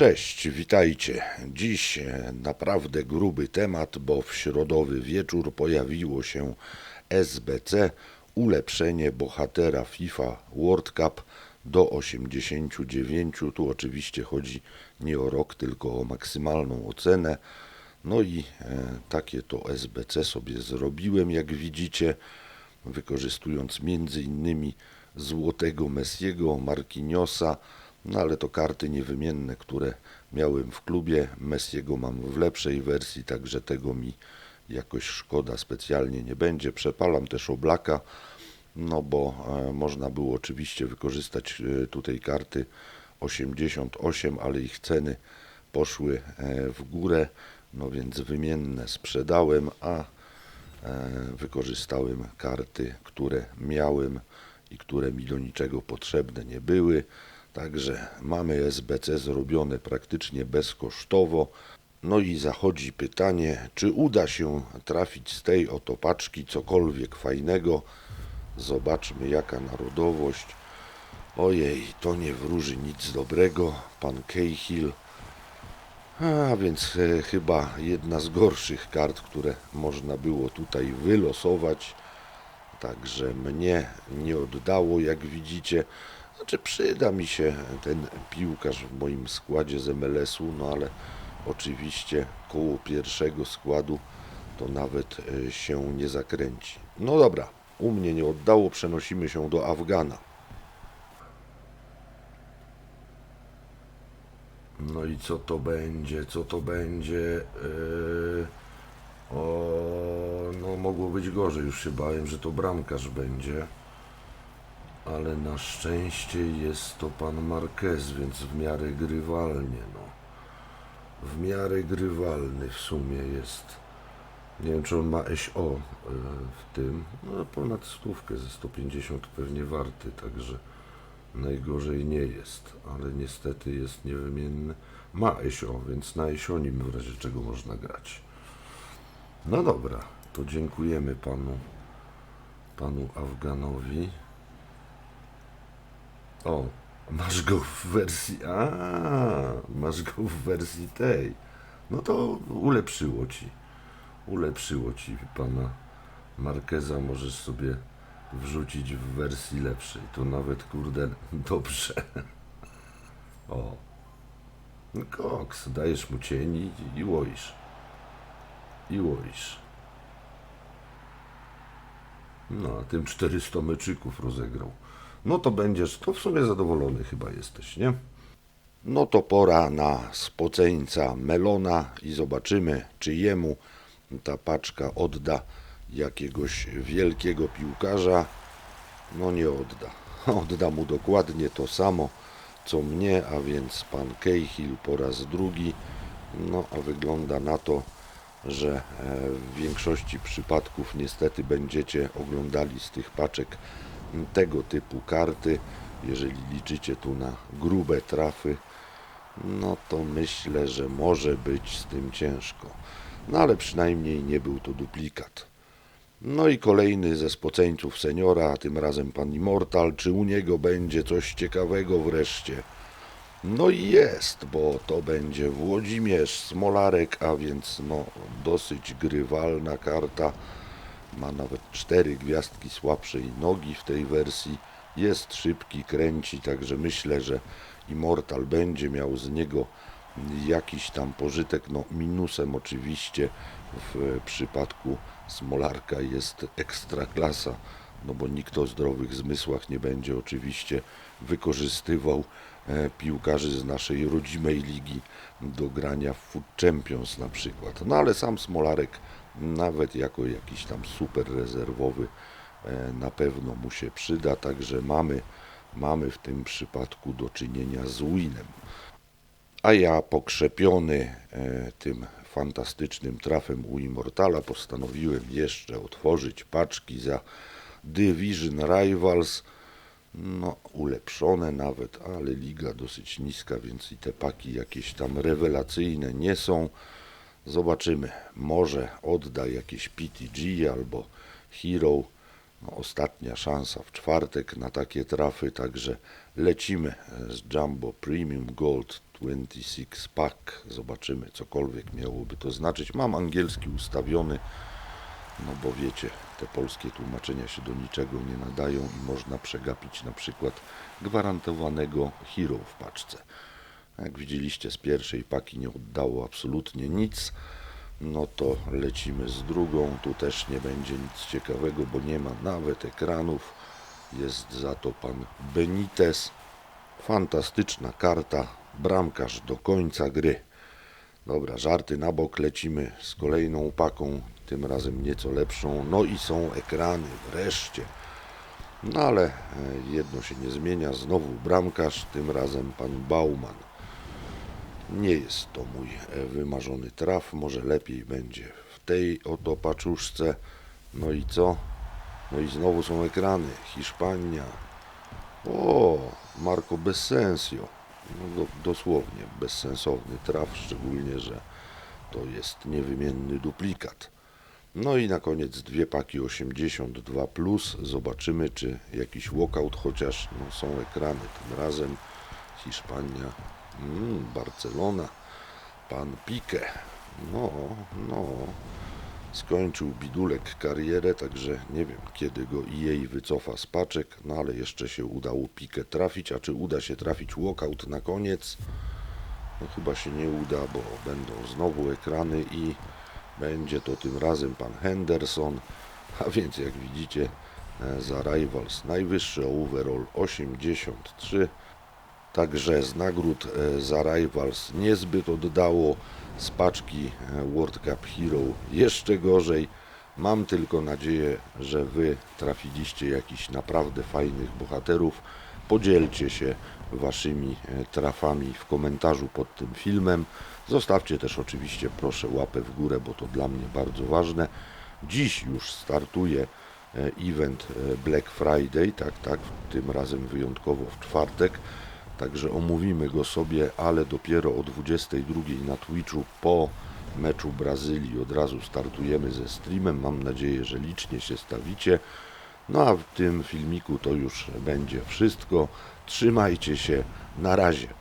Cześć, witajcie. Dziś e, naprawdę gruby temat, bo w środowy wieczór pojawiło się SBC ulepszenie bohatera FIFA World Cup do 89. Tu oczywiście chodzi nie o rok, tylko o maksymalną ocenę. No i e, takie to SBC sobie zrobiłem, jak widzicie, wykorzystując między innymi złotego Messiego, Marquinhosa, no ale to karty niewymienne, które miałem w klubie. Messiego mam w lepszej wersji, także tego mi jakoś szkoda specjalnie nie będzie. Przepalam też oblaka, no bo e, można było oczywiście wykorzystać e, tutaj karty 88, ale ich ceny poszły e, w górę, no więc wymienne sprzedałem, a wykorzystałem karty, które miałem i które mi do niczego potrzebne nie były. Także mamy SBC zrobione praktycznie bezkosztowo. No i zachodzi pytanie, czy uda się trafić z tej oto paczki cokolwiek fajnego. Zobaczmy jaka narodowość. Ojej, to nie wróży nic dobrego. Pan Cahill. A więc e, chyba jedna z gorszych kart, które można było tutaj wylosować. Także mnie nie oddało, jak widzicie. Znaczy przyda mi się ten piłkarz w moim składzie z MLS-u, no ale oczywiście koło pierwszego składu to nawet e, się nie zakręci. No dobra, u mnie nie oddało, przenosimy się do Afgana. No i co to będzie, co to będzie? Yy... O, no mogło być gorzej, już się bałem, że to bramkarz będzie. Ale na szczęście jest to pan Marquez, więc w miarę grywalnie, no. W miarę grywalny w sumie jest. Nie wiem, czy on ma SO e, w tym. No ponad stówkę ze 150 pewnie warty, także najgorzej nie jest. Ale niestety jest niewymienny. Ma SO, więc na SO nim w razie czego można grać. No dobra, to dziękujemy panu, panu Afganowi. O, masz go w wersji. A, masz go w wersji tej. No to ulepszyło ci. Ulepszyło ci pana Markeza. Możesz sobie wrzucić w wersji lepszej. To nawet kurde dobrze. O. No Koks, dajesz mu cieni i łoisz. I łoisz. No, a tym 400 meczyków rozegrał. No to będziesz, to w sumie zadowolony chyba jesteś, nie? No to pora na spoceńca Melona i zobaczymy, czy jemu ta paczka odda jakiegoś wielkiego piłkarza. No nie odda. Odda mu dokładnie to samo, co mnie, a więc pan Cahill po raz drugi. No a wygląda na to, że e, w większości przypadków niestety będziecie oglądali z tych paczek tego typu karty. Jeżeli liczycie tu na grube trafy, no to myślę, że może być z tym ciężko. No ale przynajmniej nie był to duplikat. No i kolejny ze spoceńców seniora, tym razem pan Immortal. Czy u niego będzie coś ciekawego wreszcie? No i jest, bo to będzie Włodzimierz Smolarek, a więc no dosyć grywalna karta. Ma nawet cztery gwiazdki słabszej nogi w tej wersji. Jest szybki, kręci, także myślę, że Immortal będzie miał z niego jakiś tam pożytek. No minusem oczywiście w przypadku Smolarka jest ekstra klasa, no bo nikt o zdrowych zmysłach nie będzie oczywiście wykorzystywał e, piłkarzy z naszej rodzimej ligi do grania w Food Champions na przykład. No ale sam Smolarek nawet jako jakiś tam super rezerwowy e, na pewno mu się przyda, także mamy, mamy w tym przypadku do czynienia z winem. A ja pokrzepiony e, tym fantastycznym trafem u Immortala postanowiłem jeszcze otworzyć paczki za Division Rivals. No, ulepszone nawet, ale liga dosyć niska, więc i te paki jakieś tam rewelacyjne nie są. Zobaczymy, może odda jakieś PTG albo Hero. No, ostatnia szansa w czwartek na takie trafy, także lecimy z Jumbo Premium Gold 26 pack. Zobaczymy, cokolwiek miałoby to znaczyć. Mam angielski ustawiony, no bo wiecie, te polskie tłumaczenia się do niczego nie nadają i można przegapić na przykład gwarantowanego hero w paczce. Jak widzieliście z pierwszej paki nie oddało absolutnie nic, no to lecimy z drugą. Tu też nie będzie nic ciekawego, bo nie ma nawet ekranów. Jest za to pan Benitez. Fantastyczna karta, bramkarz do końca gry. Dobra, żarty na bok, lecimy z kolejną paką, tym razem nieco lepszą. No i są ekrany, wreszcie. No ale e, jedno się nie zmienia, znowu bramkarz, tym razem pan Bauman. Nie jest to mój e, wymarzony traf, może lepiej będzie w tej oto paczuszce. No i co? No i znowu są ekrany. Hiszpania. O, Marco Bessensio. No, do, dosłownie bezsensowny traf, szczególnie, że to jest niewymienny duplikat. No i na koniec dwie paki 82 plus. Zobaczymy, czy jakiś walkout, chociaż no, są ekrany tym razem. Hiszpania, mm, Barcelona, pan Pique. No, no. Skończył bidulek karierę, także nie wiem kiedy go EA wycofa z paczek, no ale jeszcze się udało Pique trafić, a czy uda się trafić walkout na koniec? No chyba się nie uda, bo będą znowu ekrany i będzie to tym razem pan Henderson, a więc jak widzicie e, za Rivals najwyższy overall 83, także z nagród e, za Rivals niezbyt oddało, z paczki e, World Cup Hero jeszcze gorzej. Mam tylko nadzieję, że Wy trafiliście jakichś naprawdę fajnych bohaterów. Podzielcie się Waszymi e, trafami w komentarzu pod tym filmem. Zostawcie też oczywiście proszę łapę w górę, bo to dla mnie bardzo ważne. Dziś już startuje event Black Friday, tak, tak, tym razem wyjątkowo w czwartek. Także omówimy go sobie, ale dopiero o 22 na Twitchu po meczu Brazylii od razu startujemy ze streamem. Mam nadzieję, że licznie się stawicie. No a w tym filmiku to już będzie wszystko. Trzymajcie się. Na razie.